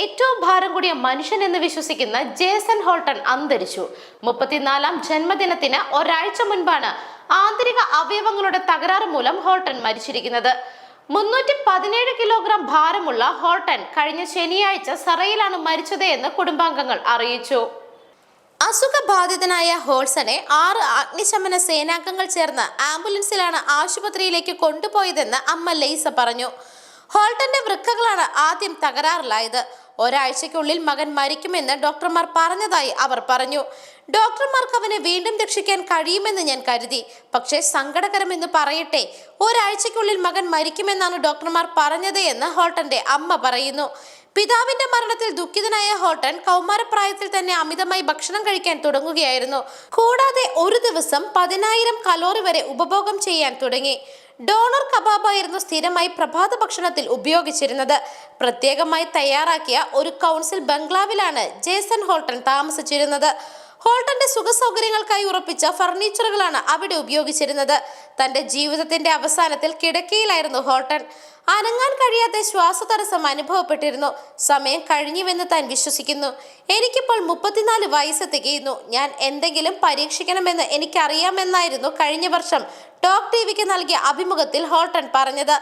ഏറ്റവും ഭാരം കൂടിയ മനുഷ്യൻ എന്ന് വിശ്വസിക്കുന്ന ജേസൺ ഹോൾട്ടൺ അന്തരിച്ചു. മുപ്പത്തിനാലാം ജന്മദിനത്തിന് ഒരാഴ്ച മുൻപാണ് ആന്തരിക അവയവങ്ങളുടെ തകരാറ് മൂലം ഹോൾട്ടൺ മരിച്ചിരിക്കുന്നത്. മുന്നൂറ്റി പതിനേഴ് കിലോഗ്രാം ഭാരമുള്ള ഹോൾട്ടൺ കഴിഞ്ഞ ശനിയാഴ്ച സറയിലാണ് മരിച്ചത് എന്ന് കുടുംബാംഗങ്ങൾ അറിയിച്ചു. അസുഖബാധിതനായ ഹോൾസനെ ആറ് അഗ്നിശമന സേനാംഗങ്ങൾ ചേർന്ന് ആംബുലൻസിലാണ് ആശുപത്രിയിലേക്ക് കൊണ്ടുപോയതെന്ന് അമ്മ ലെയ്സ പറഞ്ഞു. ഹോൾട്ടന്റെ വൃക്കകളാണ് ആദ്യം തകരാറിലായത്. ഒരാഴ്ചയ്ക്കുള്ളിൽ മകൻ മരിക്കുമെന്ന് ഡോക്ടർമാർ പറഞ്ഞതായി അവർ പറഞ്ഞു. ഡോക്ടർമാർക്ക് അവനെ വീണ്ടും രക്ഷിക്കാൻ കഴിയുമെന്ന് ഞാൻ കരുതി. പക്ഷേ സങ്കടകരമെന്ന് പറയട്ടെ ഒരാഴ്ചയ്ക്കുള്ളിൽ മകൻ മരിക്കുമെന്നാണ് ഡോക്ടർമാർ പറഞ്ഞത് എന്ന് ഹോൾട്ടന്റെ അമ്മ പറയുന്നു. പിതാവിന്റെ മരണത്തിൽ ദുഃഖിതനായ ഹോട്ടൻ കൗമാരപ്രായത്തിൽ തന്നെ അമിതമായി ഭക്ഷണം കഴിക്കാൻ തുടങ്ങുകയായിരുന്നു. കൂടാതെ ഒരു ദിവസം പതിനായിരം കലോറി വരെ ഉപഭോഗം ചെയ്യാൻ തുടങ്ങി. ഡോണർ കബാബായിരുന്നു സ്ഥിരമായി പ്രഭാത ഭക്ഷണത്തിൽ ഉപയോഗിച്ചിരുന്നത്. പ്രത്യേകമായി തയ്യാറാക്കിയ ഒരു കൗൺസിൽ ബംഗ്ലാവിലാണ് ജേസൺ ഹോൾട്ടൺ താമസിച്ചിരുന്നത്. ഹോൾട്ടന്റെ സുഖസൗകര്യങ്ങൾക്കായി ഉറപ്പിച്ച ഫർണിച്ചറുകളാണ് അവിടെ ഉപയോഗിച്ചിരുന്നത്. തന്റെ ജീവിതത്തിന്റെ അവസാനത്തിൽ കിടക്കയിലായിരുന്നു ഹോൾട്ടൺ. അനങ്ങാൻ കഴിയാത്ത ശ്വാസതടസ്സം അനുഭവപ്പെട്ടിരുന്നു. സമയം കഴിഞ്ഞുവെന്ന് താൻ വിശ്വസിക്കുന്നു. എനിക്കിപ്പോൾ മുപ്പത്തിനാല് വയസ്സ് തികയുന്നു ഞാൻ എന്തെങ്കിലും പരീക്ഷിക്കണമെന്ന് എനിക്കറിയാമെന്നായിരുന്നു കഴിഞ്ഞ വർഷം ടോക്ക് ടി വിക്ക് നൽകിയ അഭിമുഖത്തിൽ ഹോൾട്ടൺ പറഞ്ഞത്.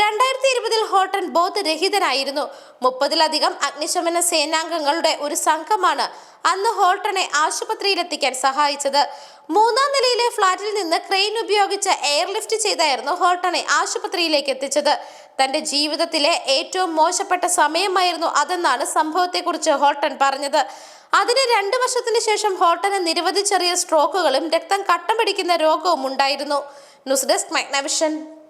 രണ്ടായിരത്തി ഇരുപതിൽ ഹോട്ടൺ ബോധരഹിതനായിരുന്നു. മുപ്പതിലധികം അഗ്നിശമന സേനാംഗങ്ങളുടെ ഒരു സംഘമാണ് അന്ന് ഹോൾട്ടണെ ആശുപത്രിയിലെത്തിക്കാൻ സഹായിച്ചത്. മൂന്നാം നിലയിലെ ഫ്ളാറ്റിൽ നിന്ന് ക്രെയിൻ ഉപയോഗിച്ച് എയർലിഫ്റ്റ് ചെയ്തായിരുന്നു ഹോൾട്ടണെ ആശുപത്രിയിലേക്ക് എത്തിച്ചത്. തന്റെ ജീവിതത്തിലെ ഏറ്റവും മോശപ്പെട്ട സമയമായിരുന്നു അതെന്നാണ് സംഭവത്തെക്കുറിച്ച് ഹോൾട്ടൺ പറഞ്ഞത്. അതിന് രണ്ടു വർഷത്തിന് ശേഷം ഹോൾട്ടന് നിരവധി ചെറിയ സ്ട്രോക്കുകളും രക്തം കട്ടം പിടിക്കുന്ന രോഗവും ഉണ്ടായിരുന്നു ന്യൂസ് ഡെസ്ക് മൈഗ്നവിഷൻ.